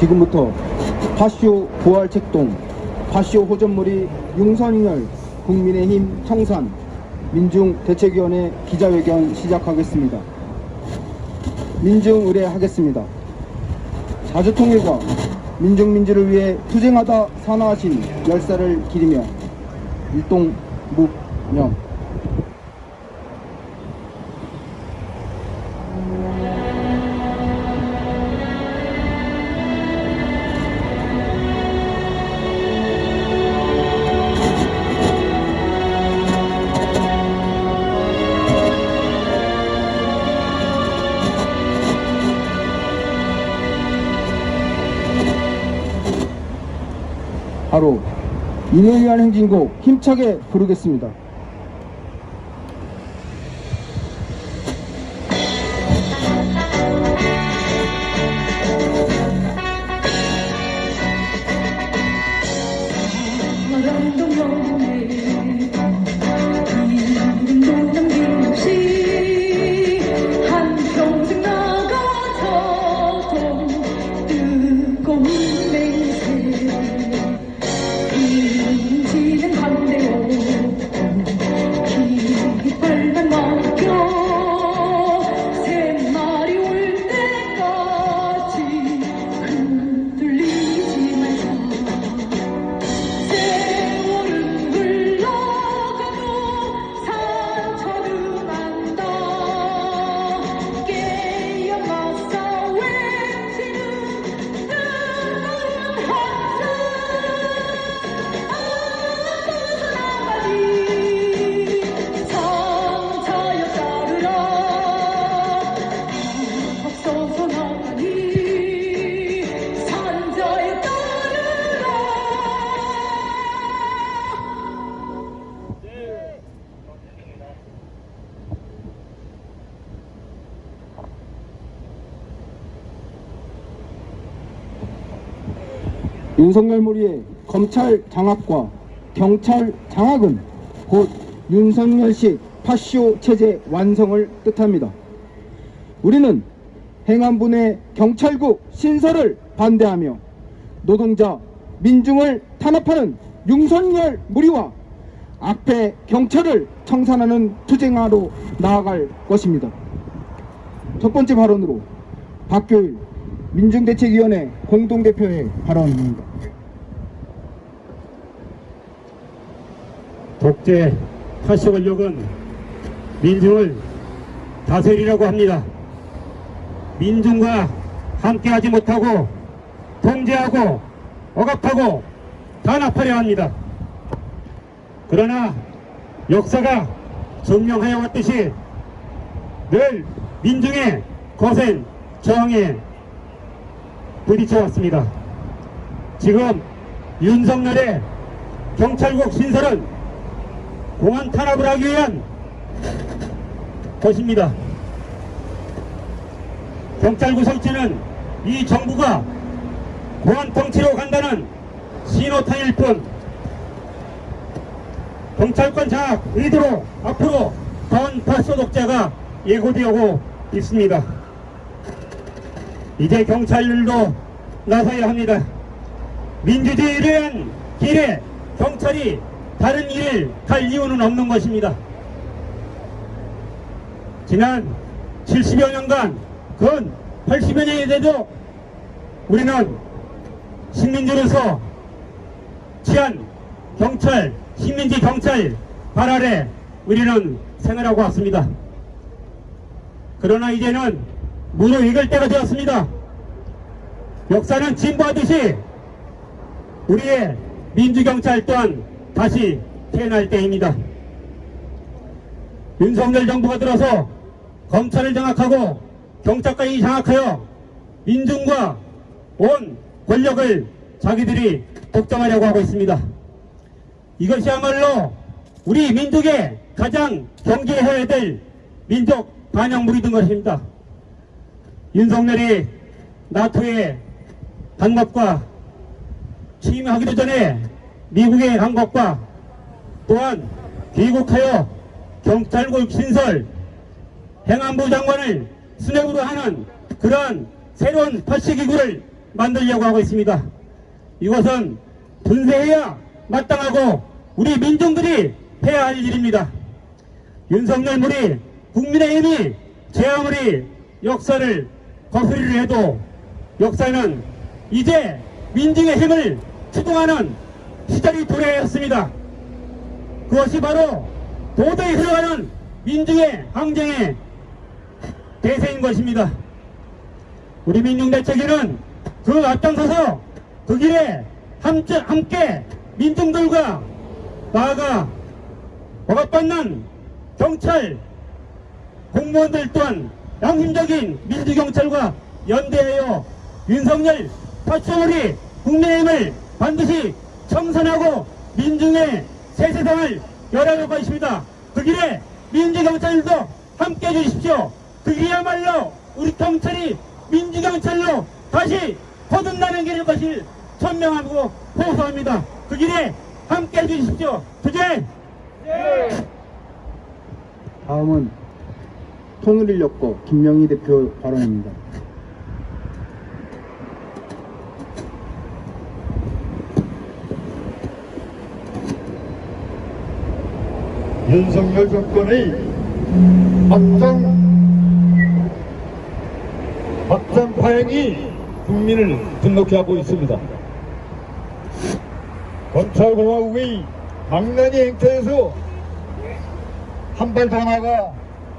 지금부터 파쇼 부활책동, 파쇼 호전물이 융선열 국민의힘 청산 민중대책위원회 기자회견 시작하겠습니다. 민중의례하겠습니다. 자주통일과 민중민주를 위해 투쟁하다 산화하신 열사를 기리며 일동묵령 바로 인을 위한 행진곡 힘차게 부르겠습니다. 윤석열 무리의 검찰 장악과 경찰 장악은 곧 윤석열식 파쇼 체제 완성을 뜻합니다. 우리는 행안부 내 경찰국 신설을 반대하며 노동자, 민중을 탄압하는 윤석열 무리와 악패 경찰을 청산하는 투쟁하로 나아갈 것입니다. 첫 번째 발언으로 박교일 민중대책위원회 공동대표의 발언입니다. 독재 파쇼 권력은 민중을 다스리려고 합니다. 민중과 함께하지 못하고 통제하고 억압하고 단합하려 합니다. 그러나 역사가 증명하여 왔듯이 늘 민중의 거센 저항에 부딪혀 왔습니다. 지금 윤석열의 경찰국 신설은 공안 탄압을 하기 위한 것입니다. 경찰국 설치는 이 정부가 공안 통치로 간다는 신호탄일 뿐 경찰권 장악 의도로 앞으로 반파소 독자가 예고되고 있습니다. 이제 경찰도 나서야 합니다. 민주주의를 위한 길에 경찰이 다른 길을 갈 이유는 없는 것입니다. 지난 70여 년간, 근 80여 년이 돼도 우리는 식민지로서 치안 경찰, 식민지 경찰 발 아래 우리는 생활하고 왔습니다. 그러나 이제는 무르익을 때가 되었습니다. 역사는 진보하듯이 우리의 민주경찰 또한 다시 태어날 때입니다. 윤석열 정부가 들어서 검찰을 장악하고 경찰까지 장악하여 민중과 온 권력을 자기들이 독점하려고 하고 있습니다. 이것이야말로 우리 민족의 가장 경계해야 될 민족 반영물이 된 것입니다. 윤석열이 나토에 간 것과 취임하기도 전에 미국에 간 것과 또한 귀국하여 경찰국 신설 행안부 장관을 수뇌부로 하는 그러한 새로운 파시기구를 만들려고 하고 있습니다. 이것은 분쇄해야 마땅하고 우리 민중들이 해야 할 일입니다. 윤석열 물이 국민의 힘이 제 아무리 역사를 거스리려 해도 역사는 이제 민중의 힘을 추동하는 시절이 도래했습니다. 그것이 바로 도저히 흘러가는 민중의 항쟁의 대세인 것입니다. 우리 민중대책위는 그 앞장서서 그 길에 함께, 함께 민중들과 나아가 억압받는 경찰 공무원들 또한 양심적인 민주경찰과 연대하여 윤석열 파쇼리 국민의힘을 반드시 청산하고 민중의 새 세상을 열어갈 것입니다. 그 길에 민주경찰도 함께 해주십시오. 그 길이야말로 우리 경찰이 민주경찰로 다시 거듭나는 길일 것을 천명하고 호소합니다. 그 길에 함께 해주십시오. 주제! 다음은 통일인력거 김명희 대표 발언입니다. 윤석열 정권의 막장 막장 파행이 국민을 분노케 하고 있습니다. 검찰공화국의 망나니 행태에서 한 발 더 나가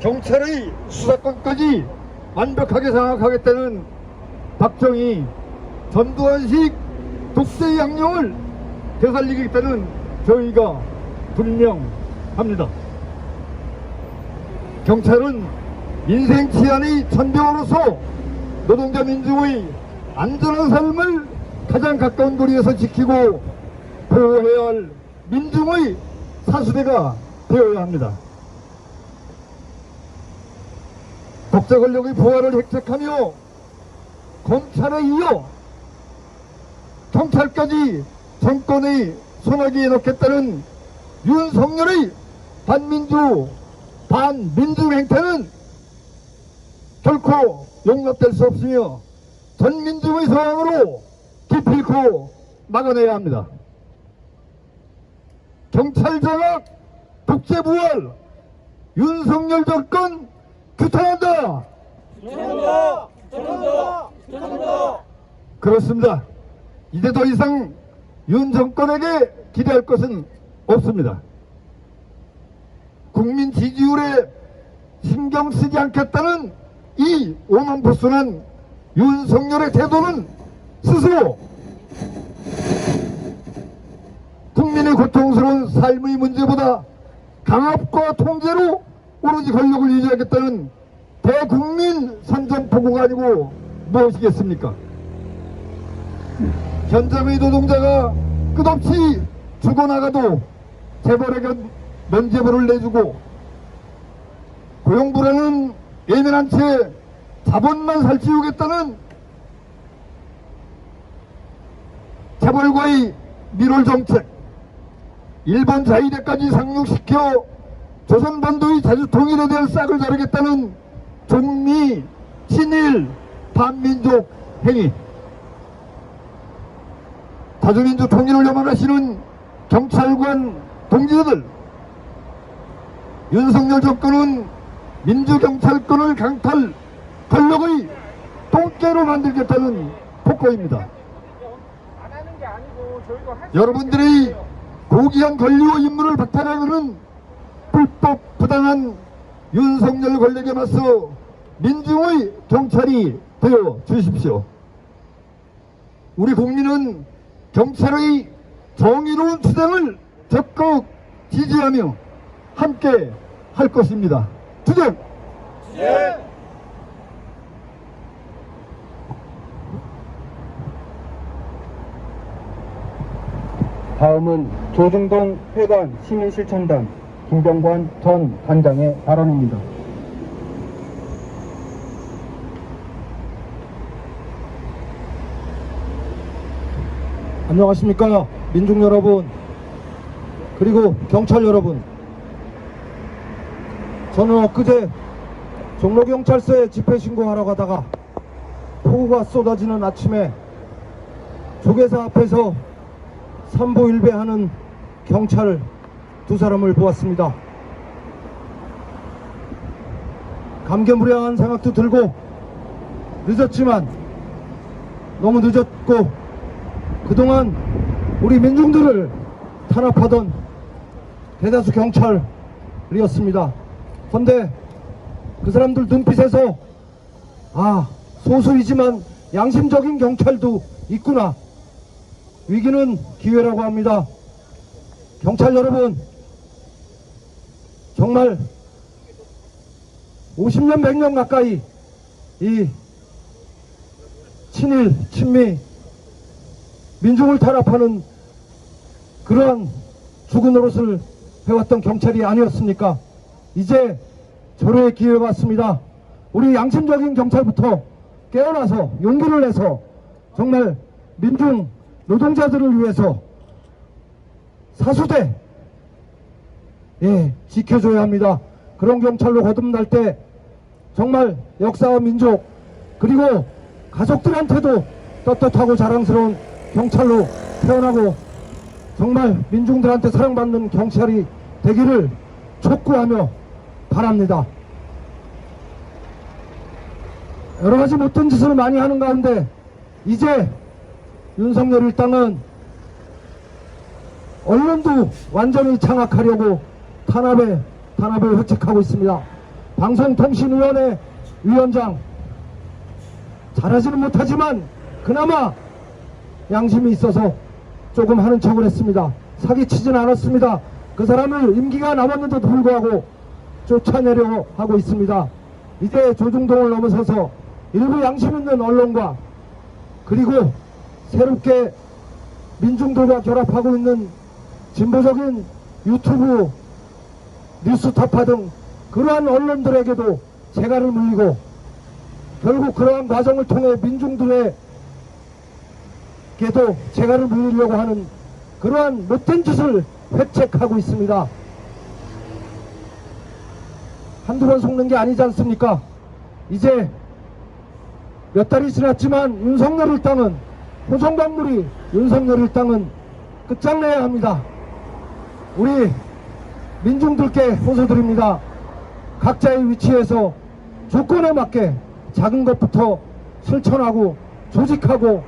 경찰의 수사권까지 완벽하게 장악하겠다는 박정희 전두환식 독재 양령을 되살리겠다는 저희가 분명합니다. 경찰은 인생 치안의 천병으로서 노동자 민중의 안전한 삶을 가장 가까운 거리에서 지키고 보호해야 할 민중의 사수대가 되어야 합니다. 독재 권력의 부활을 획책하며 검찰에 이어 경찰까지 정권의 손아귀에 넣겠다는 윤석열의 반민주 반민중 행태는 결코 용납될 수 없으며 전민중의 저항으로 기필코 막아내야 합니다. 경찰 장악, 독재 부활, 윤석열 정권 규탄한다. 규탄한다. 규탄한다. 규탄한다. 그렇습니다. 이제 더 이상 윤 정권에게 기대할 것은 없습니다. 국민 지지율에 신경 쓰지 않겠다는 이 오만부순한 윤석열의 태도는 스스로 국민의 고통스러운 삶의 문제보다 강압과 통제로 오로지 권력을 유지하겠다는 대국민 선전포고가 아니고 무엇이겠습니까? 현장의 노동자가 끝없이 죽어나가도 재벌에게 면제부를 내주고 고용불안은 예민한 채 자본만 살찌우겠다는 재벌과의 밀월 정책 일본 자위대까지 상륙시켜 조선반도의 자주 통일에 대한 싹을 자르겠다는 종미 친일 반민족 행위 다주민주 통일을 염원하시는 경찰관 동지들 윤석열 정권은 민주경찰권을 강탈 권력의 똥개로 만들겠다는 폭거입니다. 여러분들의 고귀한 권리와 임무를 박탈하는 부당한 윤석열 권력에 맞서 민중의 경찰이 되어 주십시오. 우리 국민은 경찰의 정의로운 투쟁을 적극 지지하며 함께 할 것입니다. 투쟁! 다음은 조중동 회관 시민실천단 김병관 전 단장의 발언입니다. 안녕하십니까 민중 여러분 그리고 경찰 여러분 저는 엊그제 종로경찰서에 집회 신고하러 가다가 폭우가 쏟아지는 아침에 조계사 앞에서 삼보일배하는 경찰 두 사람을 보았습니다. 감개무량한 생각도 들고 늦었지만 너무 늦었고 그동안 우리 민중들을 탄압하던 대다수 경찰이었습니다. 그런데 그 사람들 눈빛에서 아 소수이지만 양심적인 경찰도 있구나 위기는 기회라고 합니다. 경찰 여러분 정말 50년 100년 가까이 이 친일 친미 민중을 탄압하는 그러한 죽은 노릇을 해왔던 경찰이 아니었습니까? 이제 절호의 기회가 왔습니다. 우리 양심적인 경찰부터 깨어나서 용기를 내서 정말 민중 노동자들을 위해서 사수대 예 지켜줘야 합니다. 그런 경찰로 거듭날 때 정말 역사와 민족 그리고 가족들한테도 떳떳하고 자랑스러운 경찰로 태어나고 정말 민중들한테 사랑받는 경찰이 되기를 촉구하며 바랍니다. 여러 가지 못된 짓을 많이 하는 가운데 이제 윤석열 일당은 언론도 완전히 장악하려고 탄압에 탄압을 획책하고 있습니다. 방송통신위원회 위원장 잘하지는 못하지만 그나마 양심이 있어서 조금 하는 척을 했습니다. 사기치진 않았습니다. 그 사람을 임기가 남았는데도 불구하고 쫓아내려 하고 있습니다. 이제 조중동을 넘어서서 일부 양심 있는 언론과 그리고 새롭게 민중들과 결합하고 있는 진보적인 유튜브 뉴스타파 등 그러한 언론들에게도 재갈을 물리고 결국 그러한 과정을 통해 민중들에게도 재갈을 물리려고 하는 그러한 못된 짓을 획책하고 있습니다. 한두 번 속는 게 아니지 않습니까? 이제 몇 달이 지났지만 윤석열 일당은 호성광물이 윤석열 일당은 끝장내야 합니다. 우리 민중들께 호소드립니다. 각자의 위치에서 조건에 맞게 작은 것부터 실천하고 조직하고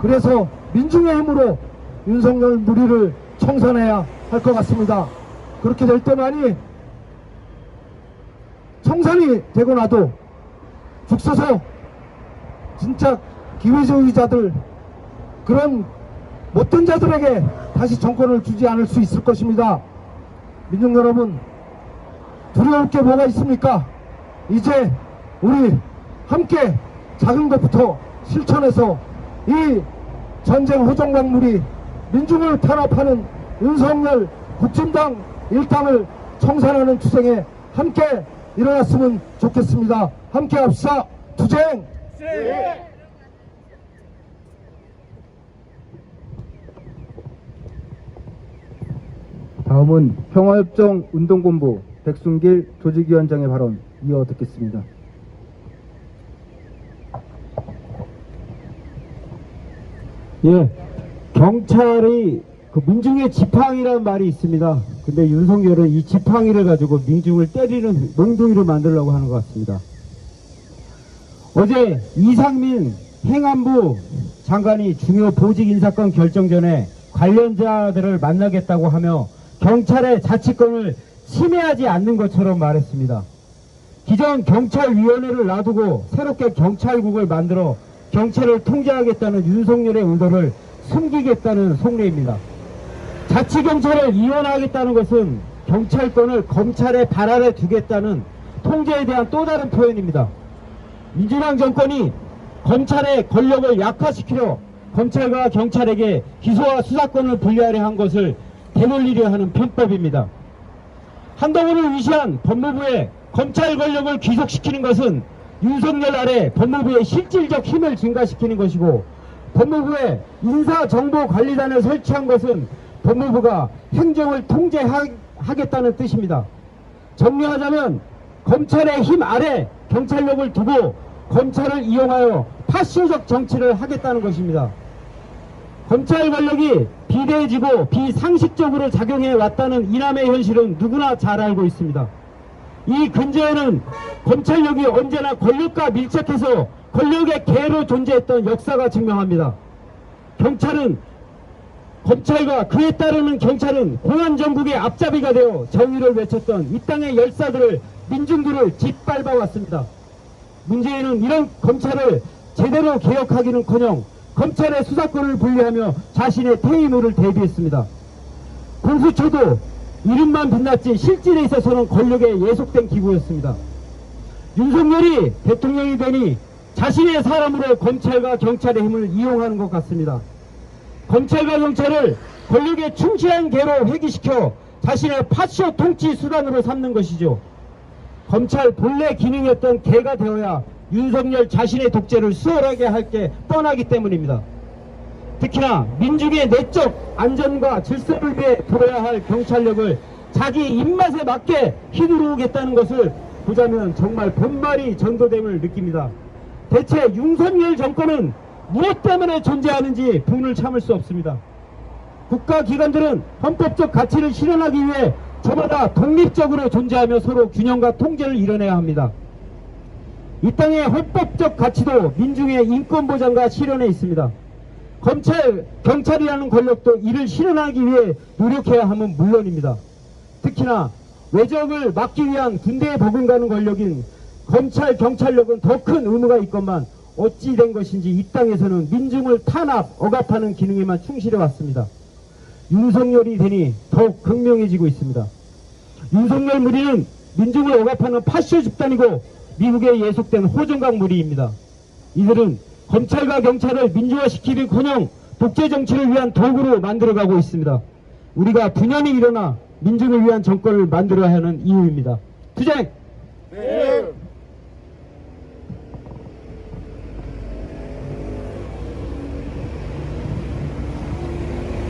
그래서 민중의 힘으로 윤석열 무리를 청산해야 할 것 같습니다. 그렇게 될 때만이 청산이 되고 나도 죽 서서 진짜 기회주의자들 그런 못된 자들에게 다시 정권을 주지 않을 수 있을 것입니다. 민중 여러분 두려울 게 뭐가 있습니까? 이제 우리 함께 작은 것부터 실천해서 이 전쟁 호정광물이 민중을 탄압하는 윤석열 국진당 일당을 청산하는 투쟁에 함께 일어났으면 좋겠습니다. 함께 합시다. 투쟁! 다음은 평화협정 운동본부 백순길 조직위원장의 발언 이어 듣겠습니다. 예, 경찰이 그 민중의 지팡이라는 말이 있습니다. 근데 윤석열은 이 지팡이를 가지고 민중을 때리는 몽둥이를 만들려고 하는 것 같습니다. 어제 이상민 행안부 장관이 중요 보직 인사권 결정 전에 관련자들을 만나겠다고 하며 경찰의 자치권을 침해하지 않는 것처럼 말했습니다. 기존 경찰위원회를 놔두고 새롭게 경찰국을 만들어 경찰을 통제하겠다는 윤석열의 의도를 숨기겠다는 속내입니다. 자치경찰을 이원하겠다는 것은 경찰권을 검찰의 발 아래 두겠다는 통제에 대한 또 다른 표현입니다. 민주당 정권이 검찰의 권력을 약화시키려 검찰과 경찰에게 기소와 수사권을 분리하려 한 것을 되돌리려 하는 편법입니다. 한동훈을 위시한 법무부의 검찰 권력을 귀속시키는 것은 윤석열 아래 법무부의 실질적 힘을 증가시키는 것이고 법무부에 인사정보관리단을 설치한 것은 법무부가 행정을 통제하겠다는 뜻입니다. 정리하자면 검찰의 힘 아래 경찰력을 두고 검찰을 이용하여 파쇼적 정치를 하겠다는 것입니다. 검찰 권력이 비대해지고 비상식적으로 작용해 왔다는 이남의 현실은 누구나 잘 알고 있습니다. 이 근저에는 검찰력이 언제나 권력과 밀착해서 권력의 개로 존재했던 역사가 증명합니다. 경찰은 검찰과 그에 따르는 경찰은 공안 정국의 앞잡이가 되어 정의를 외쳤던 이 땅의 열사들을 민중들을 짓밟아 왔습니다. 문제는 이런 검찰을 제대로 개혁하기는커녕 검찰의 수사권을 분리하며 자신의 퇴임을 대비했습니다. 공수처도 이름만 빛났지 실질에 있어서는 권력에 예속된 기구였습니다. 윤석열이 대통령이 되니 자신의 사람으로 검찰과 경찰의 힘을 이용하는 것 같습니다. 검찰과 경찰을 권력에 충실한 개로 회귀시켜 자신의 파쇼 통치 수단으로 삼는 것이죠. 검찰 본래 기능이었던 개가 되어야 윤석열 자신의 독재를 수월하게 할 게 뻔하기 때문입니다. 특히나 민중의 내적 안전과 질서를 위해 둬야 할 경찰력을 자기 입맛에 맞게 휘두르겠다는 것을 보자면 정말 본말이 전도됨을 느낍니다. 대체 윤석열 정권은 무엇 때문에 존재하는지 분을 참을 수 없습니다. 국가기관들은 헌법적 가치를 실현하기 위해 저마다 독립적으로 존재하며 서로 균형과 통제를 이뤄내야 합니다. 이 땅의 헌법적 가치도 민중의 인권 보장과 실현에 있습니다. 검찰, 경찰이라는 권력도 이를 실현하기 위해 노력해야 함은 물론입니다. 특히나 외적을 막기 위한 군대에 버금가는 권력인 검찰, 경찰력은 더 큰 의무가 있건만 어찌 된 것인지 이 땅에서는 민중을 탄압, 억압하는 기능에만 충실해 왔습니다. 윤석열이 되니 더욱 극명해지고 있습니다. 윤석열 무리는 민중을 억압하는 파쇼 집단이고 미국에 예속된 호정각 무리입니다. 이들은 검찰과 경찰을 민주화시키기커녕 독재 정치를 위한 도구로 만들어가고 있습니다. 우리가 분연히 일어나 민중을 위한 정권을 만들어야 하는 이유입니다. 투쟁!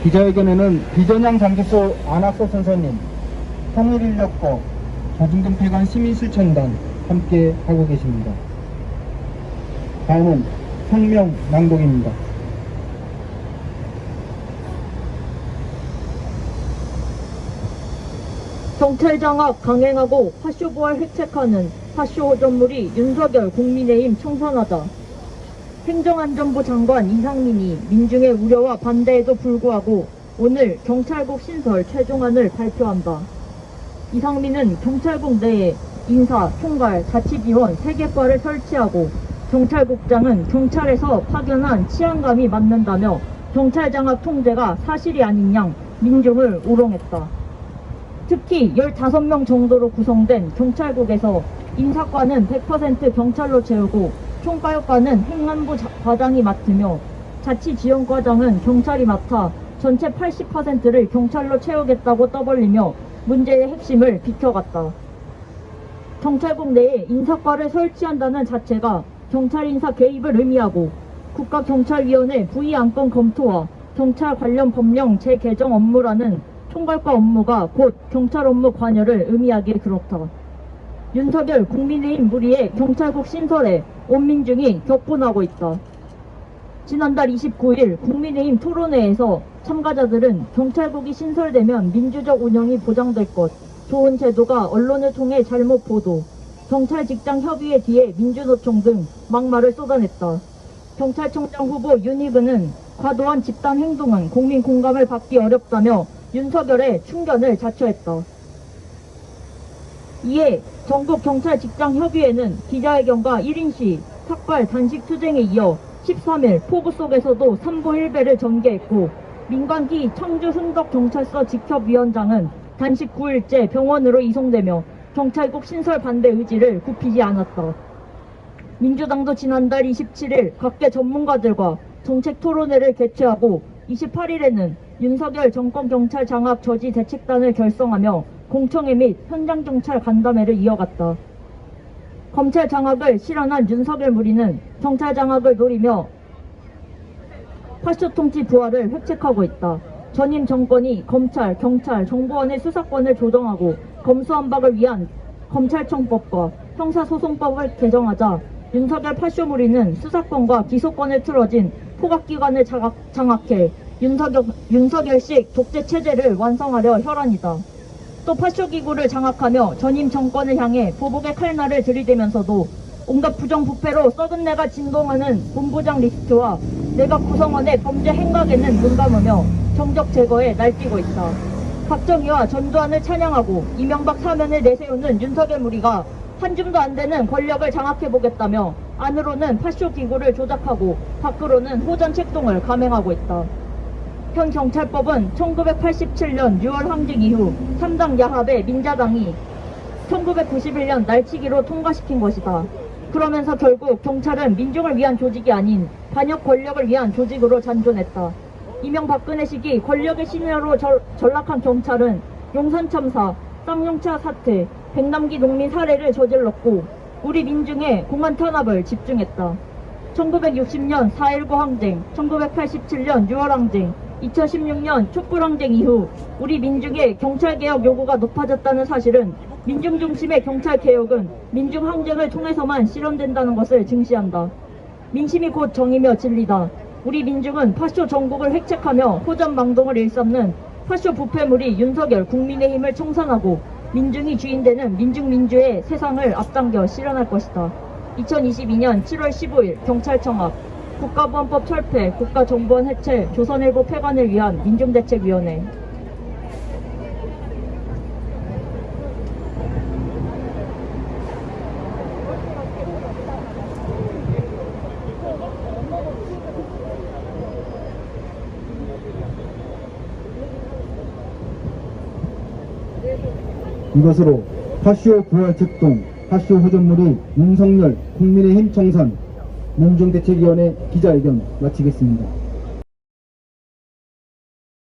기자회견에는 비전향 장기소 안학서 선생님, 통일인력거, 조중동 폐관 시민실천단 함께 하고 계십니다. 다음은 성명 낭독입니다. 경찰 장악 강행하고 파쇼부활 획책하는 파쇼 호전물이 윤석열 국민의힘 청산하자. 행정안전부 장관 이상민이 민중의 우려와 반대에도 불구하고 오늘 경찰국 신설 최종안을 발표한다. 이상민은 경찰국 내에 인사, 총괄, 자치지원 3개과를 설치하고 경찰국장은 경찰에서 파견한 치안감이 맡는다며 경찰 장악 통제가 사실이 아닌 양 민중을 우롱했다. 특히 15명 정도로 구성된 경찰국에서 인사과는 100% 경찰로 채우고 총가역과는 행안부 자- 과장이 맡으며 자치지원과장은 경찰이 맡아 전체 80%를 경찰로 채우겠다고 떠벌리며 문제의 핵심을 비켜갔다. 경찰국 내에 인사과를 설치한다는 자체가 경찰 인사 개입을 의미하고 국가경찰위원회 부의 안건 검토와 경찰 관련 법령 재개정 업무라는 총괄과 업무가 곧 경찰 업무 관여를 의미하기에 그렇다. 윤석열 국민의힘 무리의 경찰국 신설에 온 민중이 격분하고 있다. 지난달 29일 국민의힘 토론회에서 참가자들은 경찰국이 신설되면 민주적 운영이 보장될 것, 좋은 제도가 언론을 통해 잘못 보도, 경찰 직장 협의회 뒤에 민주노총 등 막말을 쏟아냈다. 경찰청장 후보 윤희근은 과도한 집단 행동은 국민 공감을 받기 어렵다며 윤석열의 충견을 자처했다. 이에 전국경찰직장협의회는 기자회견과 1인시, 삭발, 단식 투쟁에 이어 13일 포구 속에서도 3보 1배를 전개했고 민관기 청주 흥덕경찰서 직협위원장은 단식 9일째 병원으로 이송되며 경찰국 신설 반대 의지를 굽히지 않았다. 민주당도 지난달 27일 각계 전문가들과 정책 토론회를 개최하고 28일에는 윤석열 정권 경찰 장악 저지 대책단을 결성하며 공청회 및 현장 경찰 간담회를 이어갔다. 검찰 장악을 실현한 윤석열 무리는 경찰 장악을 노리며 파쇼 통치 부활을 획책하고 있다. 전임 정권이 검찰, 경찰, 정보원의 수사권을 조정하고 검수완박을 위한 검찰청법과 형사소송법을 개정하자 윤석열 파쇼무리는 수사권과 기소권을 틀어진 포각기관을 장악, 장악 해 윤석열, 윤석열식 독재 체제를 완성하려 혈안이다. 또 파쇼기구를 장악하며 전임 정권을 향해 보복의 칼날을 들이대면서도 온갖 부정부패로 썩은 내가 진동하는 본부장 리스트와 내각 구성원의 범죄 행각에는 눈 감으며 정적 제거에 날뛰고 있다. 박정희와 전두환을 찬양하고 이명박 사면을 내세우는 윤석열 무리가 한 줌도 안 되는 권력을 장악해보겠다며 안으로는 파쇼 기구를 조작하고 밖으로는 호전 책동을 감행하고 있다. 현 경찰법은 1987년 6월 항쟁 이후 3당 야합의 민자당이 1991년 날치기로 통과시킨 것이다. 그러면서 결국 경찰은 민중을 위한 조직이 아닌 반역 권력을 위한 조직으로 잔존했다. 이명박근혜 시기 권력의 신여로 절, 전락한 경찰은 용산 참사, 쌍용차 사태, 백남기 농민 살해를 저질렀고 우리 민중의 공안 탄압을 집중했다. 1960년 4.19 항쟁, 1987년 6월 항쟁, 2016년 촛불 항쟁 이후 우리 민중의 경찰개혁 요구가 높아졌다는 사실은 민중 중심의 경찰개혁은 민중 항쟁을 통해서만 실현된다는 것을 증시한다. 민심이 곧 정이며 진리다. 우리 민중은 파쇼 전국을 획책하며 호전망동을 일삼는 파쇼 부패물이 윤석열 국민의힘을 청산하고 민중이 주인되는 민중민주의 세상을 앞당겨 실현할 것이다. 2022년 7월 15일 경찰청 앞 국가보안법 철폐, 국가정보원 해체, 조선일보 폐간을 위한 민중대책위원회 이것으로 파쇼 부활책동, 파쇼 호전물이 윤석열 국민의힘 청산 민중대책위원회 기자회견 마치겠습니다.